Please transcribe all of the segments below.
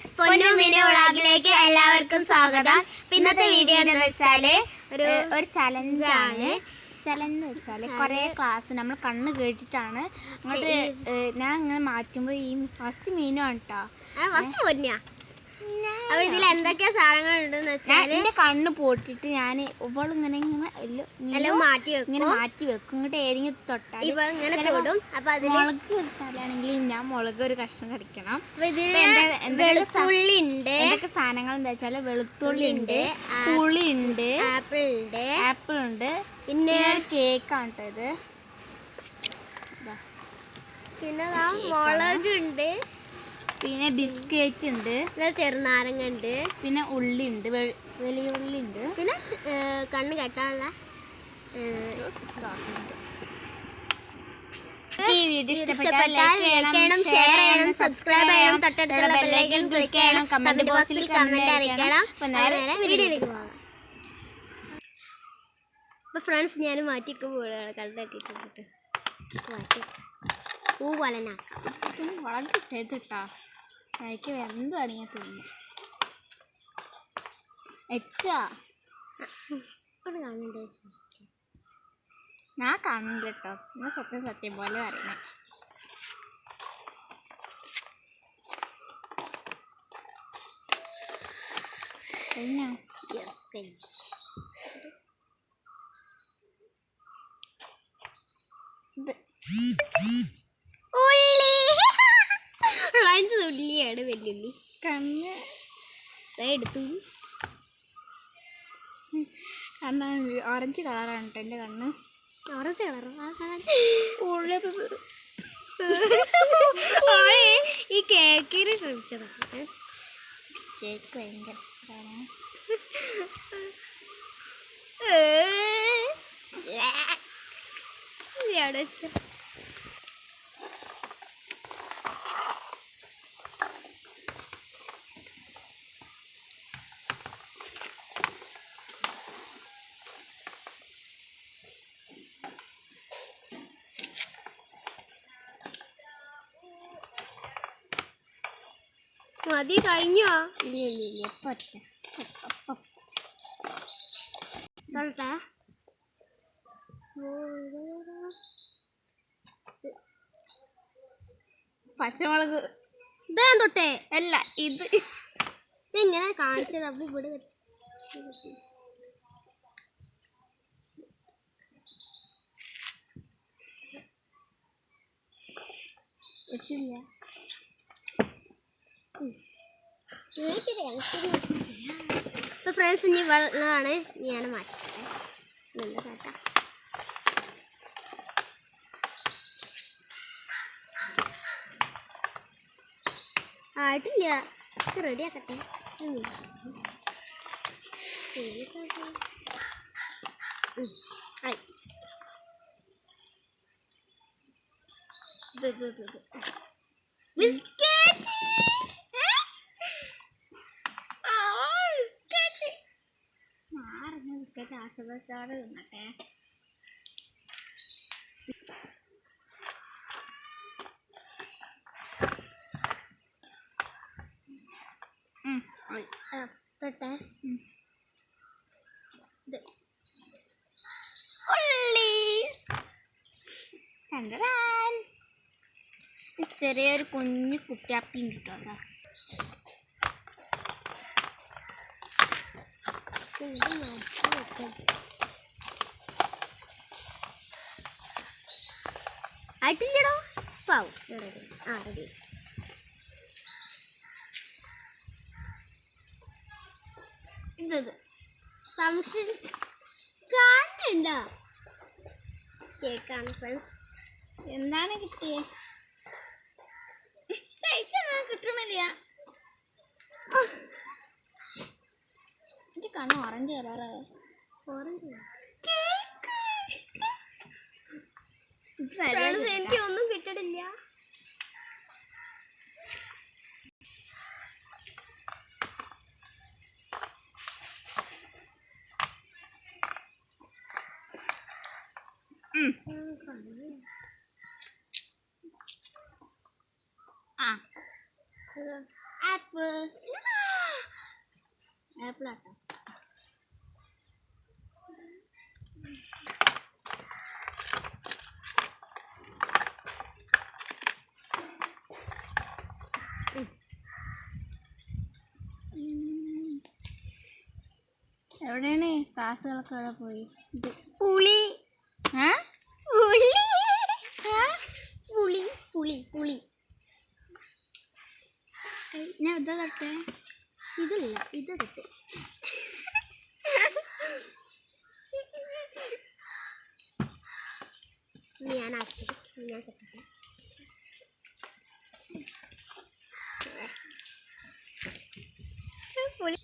Friends പൊന്നു mini വ്ളോഗിലേക്ക് എല്ലാവർക്കും സ്വാഗതം. ഇന്നത്തെ വീഡിയോ എന്താ വെച്ചാൽ ഒരു ഒരു ചലഞ്ചാണ്. ചലഞ്ച്. വെച്ചാൽ കുറേ ക്ലാസ് നമ്മൾ കണ്ണ് കേട്ടിട്ടാണ്. അങ്ങോട്ട് ഞാൻ ഇങ്ങനെ മാറ്റുമ്പോൾ ഈ ഫസ്റ്റ് മീനാണ് കേട്ടോ അപ്പൊ ഇതിൽ എന്തൊക്കെ സാധനങ്ങൾ ഉണ്ടെന്ന് വെച്ചാൽ കണ്ണ് പൊട്ടിട്ട് ഞാൻ ഇവളിങ്ങനെ ഇങ്ങനെ എല്ലാം ഇങ്ങനെ മാറ്റി ഇങ്ങനെ വെക്കും മാറ്റി വെക്കും. ഇങ്ങോട്ട് ഏരിങ്ങി തൊട്ടാൽ ഇവ ഇങ്ങനെ തൊടും. അപ്പൊ അതിൽ മുളക് എടുത്താലാണെങ്കിൽ ഞാൻ മുളക് ഒരു കഷ്ണം കടിക്കണം. വെളുത്തുള്ളി ഉണ്ട് എന്തൊക്കെ സാധനങ്ങൾ എന്താ വെച്ചാൽ വെളുത്തുള്ളി ഉണ്ട് പുളി ഉണ്ട് ആപ്പിൾ ഉണ്ട് ആപ്പിൾ ഉണ്ട് പിന്നെ കേക്കാണ് കേട്ടോ ഇത്. പിന്നെ മുളകുണ്ട് മുളക് ഉണ്ട് പിന്നെ ബിസ്ക്കറ്റ് ഉണ്ട്. പിന്നെ ചെറുനാരങ്ങ ഉണ്ട്. പിന്നെ ഉള്ളി ഉണ്ട്. വലിയ ഉള്ളി ഉണ്ട്. പിന്നെ കണ്ണ് കെട്ടാനുള്ള ഈ വീഡിയോ ഇഷ്ടപ്പെട്ടാൽ ലൈക്ക് ചെയ്യണം ഷെയർ ചെയ്യണം സബ്സ്ക്രൈബ് ചെയ്യണം തൊട്ടടുത്തുള്ള ബെല്ലൈക്കൺ ക്ലിക്ക് ചെയ്യണം കമന്റ് ബോക്സിൽ കമന്റ് അറിയിക്കണം വീഡിയോയിലേക്ക് പോകാം. അപ്പൊ ഫ്രണ്ട്സ് ഞാൻ മാറ്റിക്ക് പോവുകയാണ് കണ്ടിട്ടിട്ട് മാറ്റി. പൂ പോലനാക്കാം പിന്നെ വളരെ ഇട്ടേത്തിട്ടാ എനിക്ക് എന്ത് വേണമെങ്കിൽ തിന്നു എച്ചാ കാണുന്നുണ്ട് ഞാൻ കാണില്ല കേട്ടോ ഞാൻ സത്യം സത്യം പോലെ പറയുന്നത് കഴിഞ്ഞ? Yes, കഴിഞ്ഞു. ഇത്. ഫ്രണ്ട്സ് തുള്ളിയാണ് വെല്ലുള്ളി. കണ്ണ്. എടുത്തു. കണ്ണ് ഓറഞ്ച് കളറാണ് കേട്ടോ എന്റെ കണ്ണ്. ഓറഞ്ച് ഉള്ളി ഓളെ ഈ കേക്കിന് ശ്രമിച്ചതാണ് കേക്ക് ഭയങ്കര ഇഷ്ടമാണ് അവിടെ മതി കഴിഞ്ഞോ? തൊട്ടേ പച്ചമുളക്. ഇതാ തൊട്ടേ. അല്ല ഇത്. ഇങ്ങനെ കാണിച്ചത്? അപ്പൊ ഇവിടെ വെച്ച് വെച്ചില്ല. അപ്പൊ ഫ്രണ്ട്സ് ഇനി വെള്ളമാണ് ഞാൻ കാട്ടാ ആയിട്ടില്ല. റെഡി ആക്കട്ടെ. ആയി. ബിസ്ക്കറ്റ് തിന്നട്ടെ ചെറിയൊരു കുഞ്ഞു കുട്ടിയാപ്പിയും ഉണ്ട് ആയിട്ടില്ലടോ. പാവും. ആ റെഡി. ഇത് സംശയം? കാണുന്നുണ്ടോ? കേക്കാണ് ഫ്രണ്ട്സ് എന്താണ് കിട്ടിയത് കഴിച്ചെന്നാ കിട്ടുന്നില്ല കണ്ണ് ഓറഞ്ച് കളറ് ഓറഞ്ച് എനിക്ക് ഒന്നും കിട്ടണില്ല ആ. ഇത് ആപ്പിൾ. ആപ്പിൾ ആട്ടോ എവിടെയാണ് ക്ലാസ്സുകളൊക്കെ അവിടെ പോയി? ഇത് പുളി. പുളി. പുളി പുളി പുളി. ഞാൻ എന്താ തട്ടെ. ഇതില്ല ഞാൻ ആക്കി. ഞാൻ തൊട്ടിട്ട് പുളി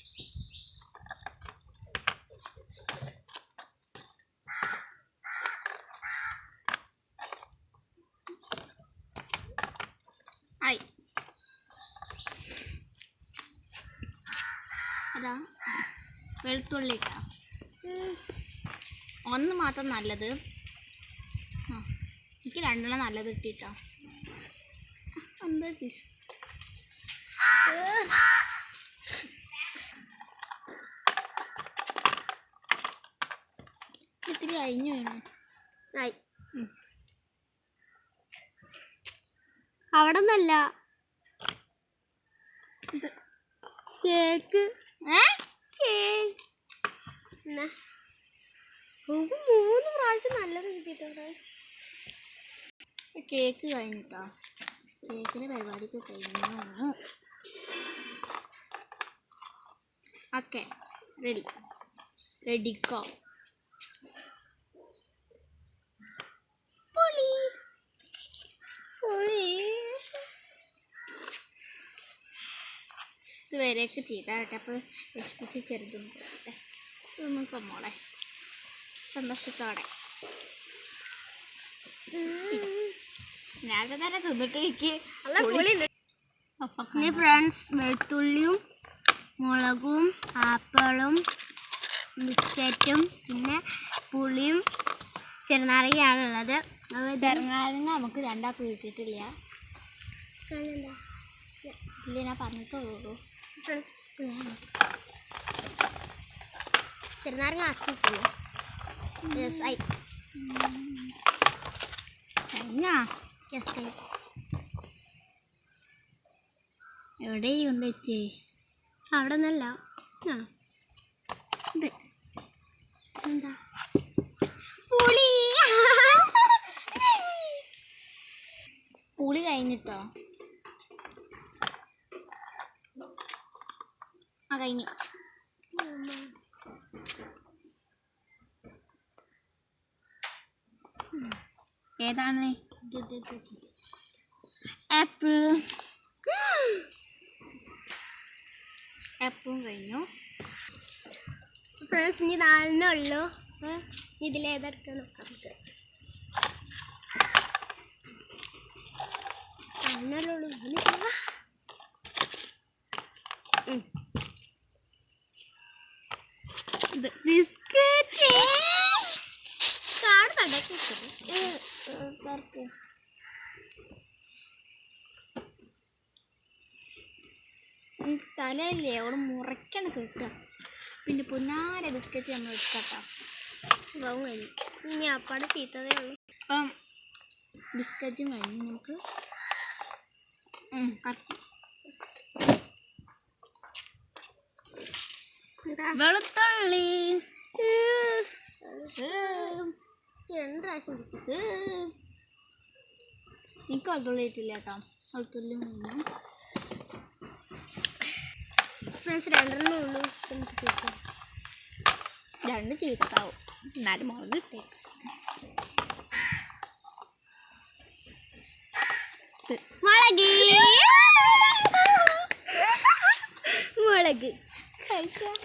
ആയി അതാ വെളുത്തുള്ളി ഇട്ടാം ഒന്ന് മാത്രം നല്ലത്. ആ എനിക്ക് രണ്ടെണ്ണം നല്ലത് കിട്ടിട്ടോ അമ്പത് പീസ് ഇത്തിരി കഴിഞ്ഞു വേണം? ആയി. അവിടെ നിന്നല്ല. കേക്ക്. ഏ? നമുക്ക് മൂന്ന് പ്രാവശ്യം നല്ലത് കിട്ടിയിട്ടുണ്ട്. കേക്ക് കഴിഞ്ഞിട്ടോ? കേക്കിന്റെ പരിപാടിക്ക് കഴിഞ്ഞു. ഓക്കെ റെഡി റെഡിക്കോ പുളി. പുളി. ഇത് വരെയൊക്കെ ചെയ്താട്ടെ അപ്പോൾ വിഷമിച്ച് ചെറുതും പോട്ടെ നമുക്ക് മോളെ. സന്തോഷത്തോടെ. ഞാൻ തന്നെ തിന്നിട്ട് ഫ്രണ്ട്സ് വെളുത്തുള്ളിയും മുളകും ആപ്പിളും ബിസ്ക്കറ്റും പിന്നെ പുളിയും ചെറുനാരങ്ങയാണുള്ളത്. ചെറുനാരങ്ങ നമുക്ക് രണ്ടാൾക്ക് കിട്ടിയിട്ടില്ല. ഇല്ല ഞാൻ പറഞ്ഞിട്ടുള്ളൂ ഫ്രണ്ട്സ് ചെറുനാരങ്ങ ആക്കിയിട്ടില്ല. യെസ് ഐ യെസ് ഐ എവിടെ ഉണ്ട് ചേ അവിടെ നിന്നല്ല. ആ. ഇത്. എന്താ പുളി. പുളി കഴിഞ്ഞിട്ടോ? ആ കഴിഞ്ഞു. ഏതാണ്? ആപ്പിൾ. ആപ്പിളും കഴിഞ്ഞു. ഫ്രണ്ട്സ് ഇനി നാലിനേ ഉള്ളൂ. ഇതിലേതെടുക്കാൻ നോക്കാം നമുക്ക്. നാലിനല്ലേ ഉള്ളൂ ഇതിന് പോവാ. ഉം. ഇത് ബിസ്ക്കറ്റ് കാട് തടക്കി തുറക്ക് എനിക്ക് തലയില്ലേ? അവിടെ മുറയ്ക്കാണ് കേൾക്കുക. പിന്നെ പൊന്നാര ബിസ്ക്കറ്റ് നമ്മൾ എടുക്കട്ടോ ഇനി അപ്പാടെ ചീത്തതേ ഉള്ളൂ. അപ്പം ബിസ്ക്കറ്റും കഴിഞ്ഞ് നമുക്ക് വെളുത്തുള്ളി. രണ്ട് പ്രാവശ്യം. എനിക്ക് വെളുത്തുള്ളി ഇട്ടില്ല കേട്ടോ. വെളുത്തുള്ളി ഫ്രണ്ട്സ് രണ്ടെണ്ണേ ഉള്ളൂ. രണ്ട് ചീത്താവും എന്നാലും മുളക് ഇട്ടേ മുളക്. മുളക്. കഴിക്കാം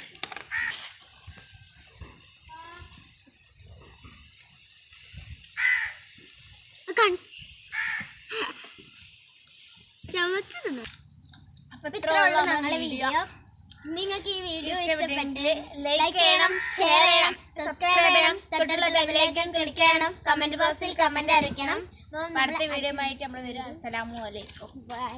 ചമച്ച് തിന്നു? അപ്പൊ ഇത്ര ഉള്ളൂ. ഞങ്ങളെ വീഡിയോ. നിങ്ങൾക്ക് ഈ വീഡിയോ ഇഷ്ടപ്പെട്ടെങ്കിൽ ലൈക്ക് ചെയ്യണം ഷെയർ ചെയ്യണം സബ്സ്ക്രൈബ് ചെയ്യണം തൊട്ടുള്ള ബെല്ലൈക്കൺ ക്ലിക്ക് ചെയ്യണം കമന്റ് ബോക്സിൽ കമന്റ് അറിയിക്കണം അടുത്ത വീഡിയോ ആയിട്ട് നമ്മൾ വരും. അസ്സലാമു അലൈക്കും. ബൈ